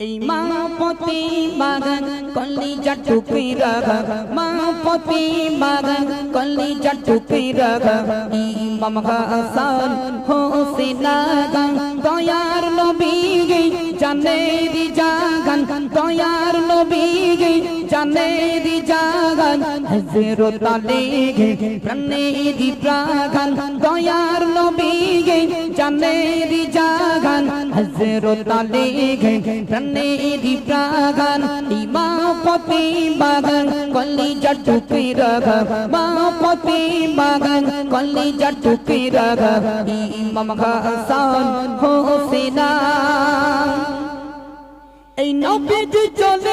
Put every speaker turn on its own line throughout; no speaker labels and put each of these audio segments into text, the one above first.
এই মা পতি বাগান কলি জটুকি রাগা মা পতি বাগান কলি জটুকি রাগা ইমাম হাসান, হোসেন গান দয়ার নবী গে জানে দি জাগান। দয়ার নবী গে দি জাগান, হযরত আলী গে প্রাণে দি প্রাগান, দয়ার নবী গে জানে দি জাগান, হযরত আলী গে প্রাণে দি প্রাগান ইমাপতি বাগান কলি জটুকি রাগা মাপতি বাগান কলি জটুকি রাগা, ইমাম হাসান হোসেনা। এই নবীজি চলে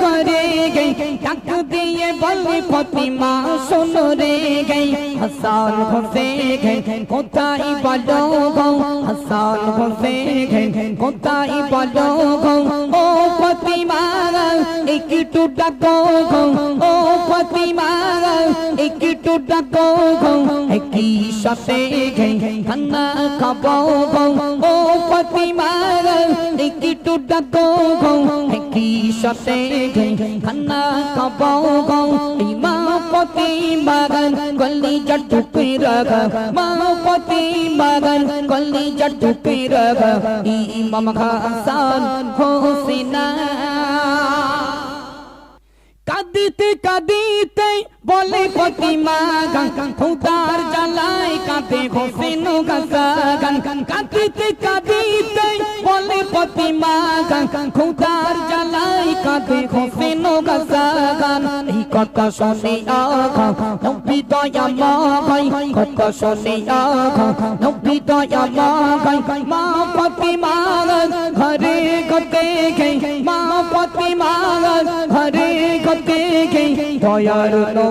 ফতিমার গই, ডাক দিয়ে বলে, ফতিমা, শোনো রে গই, হাসান হোসে গে কোথায় বলো গো, হাসান হোসে গে কোথায় বলো গো, ও ফতিমা, একটু ডাকো ও ফতিমা, একটু ডাকো একই সাথে খানা খাব ও ফতিমা, একটু ডাকো একই সাথে খানা খাব মা পতি গলি জটুকি রাগা মা পতি গলি কাঁদিতে কাঁদিতে বলে ফতিমা গান খুদার জ্বালায় কাঁদে হোসেন গান। কাঁদিতে কাঁদিতে বলে ফতিমা গান খুদার জ্বালায় কাঁদে হোসেন গান। এই কথা শুনে আগা নবী দয়া মাগাই কথা শুনে আগা নবী দয়া মাগাই মা ফতিমা ঘরে গতে গে মা ফতিমা ঘরে গতে গে দয়ার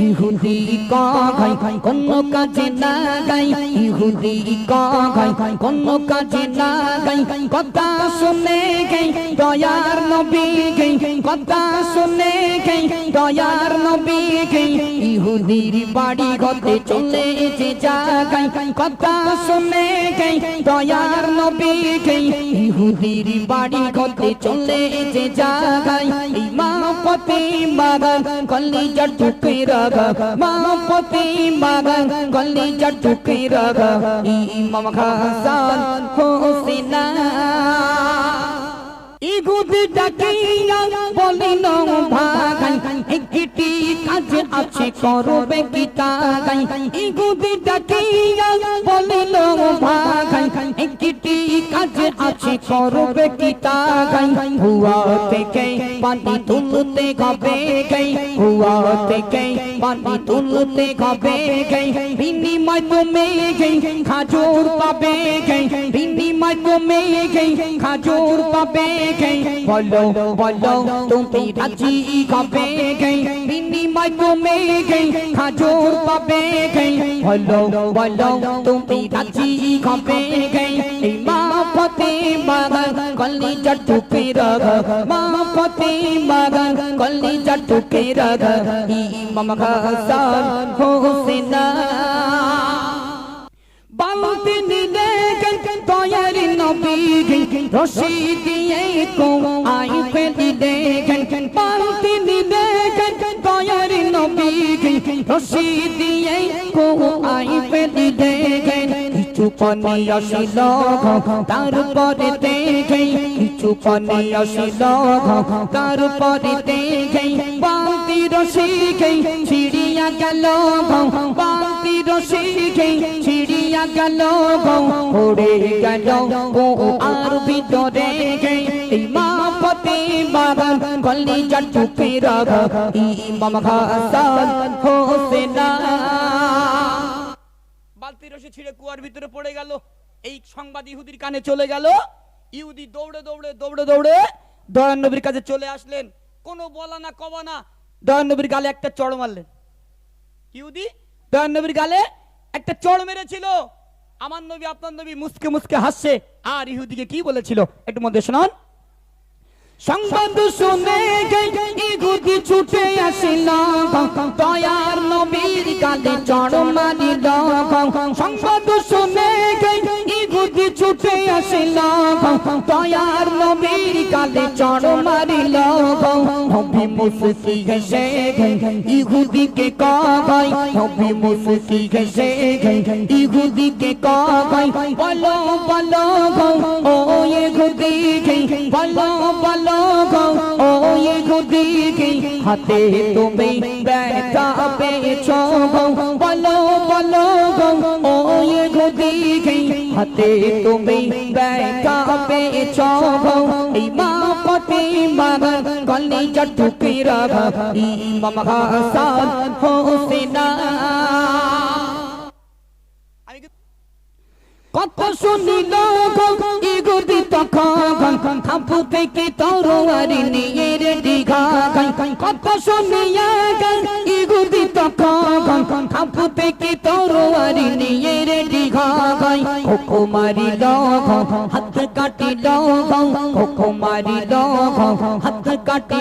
ইহুদি কা গাই কোন কাজে না গাই ইহুদি কা গাই কোন কাজে না গাই কথা শুনে গে দয়ার নবী গে কথা শুনে গে দয়ার নবী গে ইহুদির বাড়ি ঘতে চলে যে জাগাই কথা শুনে গে দয়ার নবী গে ইহুদির বাড়ি ঘতে চলে যে জাগাই এই মা পতি বাগান গলি জটুকে রাগা। মা পতি বাগান গলি জটুকে রাগা। ইমাম হাসান হোসেনা। ইগুদি ডাকিয়া বলিল ভাগাই একটি কাজ আছে করবে কি তাগাই? ইগুদি ডাকিয়া বলিল, ভাগাই, একটি কাজ আছে করবে কি তাগাই? হুয়া থেকে পানি তুলতে হবে গাই? হুয়া থেকে পানি তুলতে হবে গাই? বিনিময় তুমি গাই খাজুর পাবে গাই। বিনিময় তুমি গাই খাজুর পাবে গাই বলো বলো তুমি রাজি হবে গাই বিনিময় তুমি গাই খাজুর পাবে গাই বলো বলো তুমি রাজি হবে গাই এই মা পতি বাগান গলি জটুকে রাগা মা পতি বাগান গলি জটুকে রাগা ইমাম হাসান হোসেনা বালতি রশি দিয়ে কো আই ফেলি দেখেন বালতি নিলে দয়ার নবী রশি দিয়ে কো আই ফেলি দেখেন, কিছু পানি আসিল তারপরে দেখে কিছু পানি আসিল তারপরে দেখে বালতি রশি ছিড়িয়া গেল গেল
বালতি রসে ছিঁড়ে কুয়ার ভিতরে পড়ে গেল, এই সংবাদ ইহুদির কানে চলে গেল। ইহুদি দৌড়ে দৌড়ে দৌড়ে দৌড়ে দয়ান নবীর কাছে চলে আসলেন। কোনো বলা না কবা না দয়ান নবীর গালে একটা চড় মারলেন। ইহুদি? নবীর গালে একটা চড় মেরেছিল। আমার নবী, আপনার নবী মুসকে মুসকে হাসছে। আর ইহুদিকে কি বলেছিল? একটু মধ্যে শোনান।
সংবাদ শুনে ইহুদি ছুটে আসিল। দয়ার নবীর গালে চড় মারিল। সংবাদ দয়ার নবীর কালে চড় মারিল নবী মুসকি ঘেসে ইহুদিকে কবাই। নবী মুসকি ঘেসে ইহুদিকে কবাই। বলো বলো ও ইহুদি বলো বলো ও ইহুদি হাতে তুমি ব্যথা পেয়েছ বলো বলো ও ইহুদি হাতে তুমি রাখা ইমাম হাসান কত শুনিল ইগুদি তখন খাপু থেকে তরোয়ারি নিয়ে রেডি গাই কত শুনিয়া ইগুদি তখন মারি হাত কাটি কোকো মারি হাত কাটি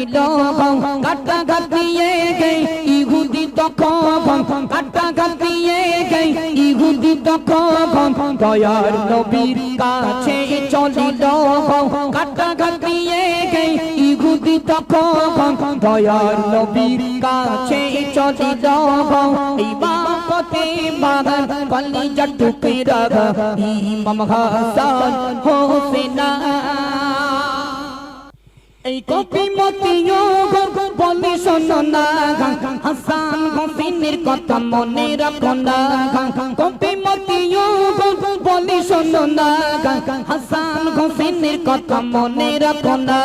কাটা গাতিয়ে গে ইহুদি তখন, কাটা গাতিয়ে গে ইহুদি তখন। দয়ার নবীর কাছে চলিল কাটা গাতিয়ে গে ইহুদি তখন দয়ার নবীর কাছে চলিল এই বাপতে বাগান কলি জটুকে রাগা ইমাম হাসান হোসেনা। এই কপি মতিও বলি শোনো না, হাসান হোসেনের কথা মনে রাখো না। কপি মতিও বলি শোনো না হোসেনের কথা মনে রাখো না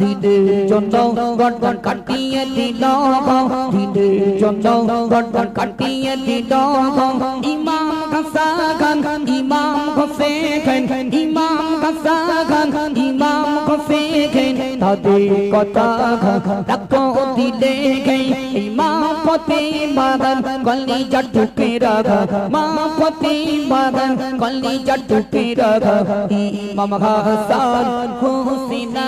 দিদের জন্য গড়গড় কাটিয়ে দিল দিদের জন্য গড়গড় কাটিয়ে দিল ইমাম হাসান, ইমাম হোসেন, ইমাম হাসান ইমাম হোসেন তাদের কথা রাখো দিলে গে মা পতে কলি জটুকে রাখা। মা পতে মাদান কলি জটুকে রাখা। ইমাম হাসান হোসেনা